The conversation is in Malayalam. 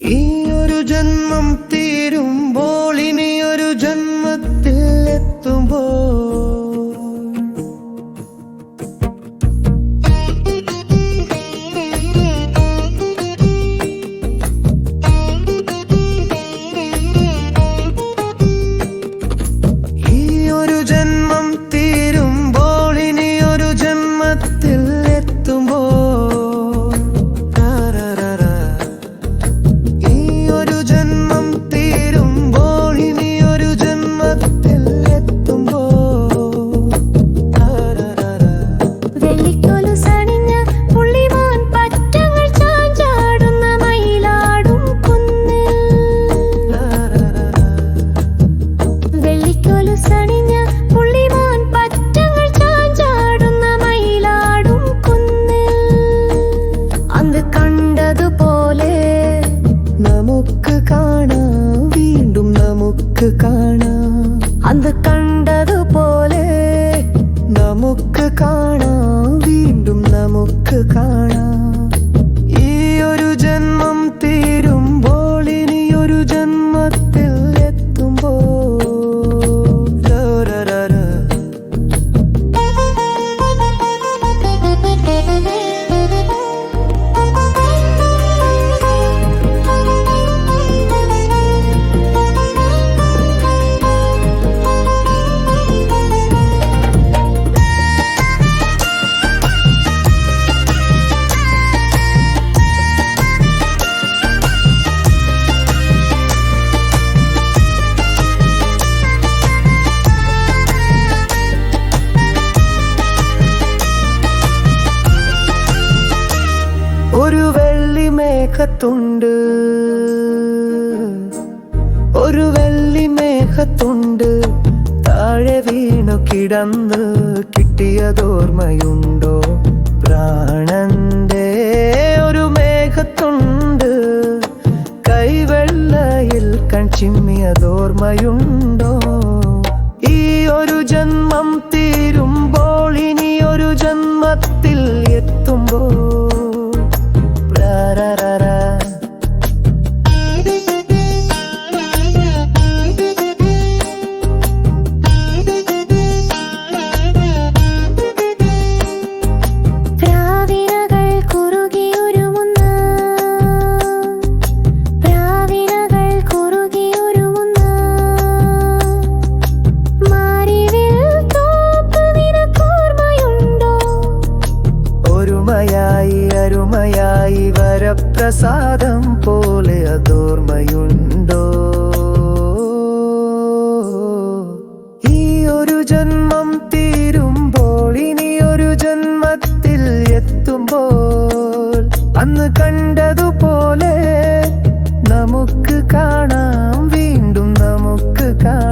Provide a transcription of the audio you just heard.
ഈ ഒരു ജന്മം തീരുമ്പോൾ ഇനി നമുക്ക് കാണാം. അന്ന് കണ്ടതുപോലെ നമുക്ക് കാണാം. വീണ്ടും നമുക്ക് ഒരു വെള്ളി മേഘത്തുണ്ട്. ഒരു വെള്ളി മേഘത്തുണ്ട്. താഴെ വീണു കിടന്ന് കിട്ടിയതോർമ്മയുണ്ടോ? പ്രാണന്റെ ഒരു മേഘത്തുണ്ട്. കൈവെള്ളയിൽ കൺചിമ്മിയതോർമ്മയുണ്ടോ? ഈ ഒരു ജന്മം കണ്ടതുപോലെ നമുക്ക് കാണാം. വീണ്ടും നമുക്ക് കാണാം.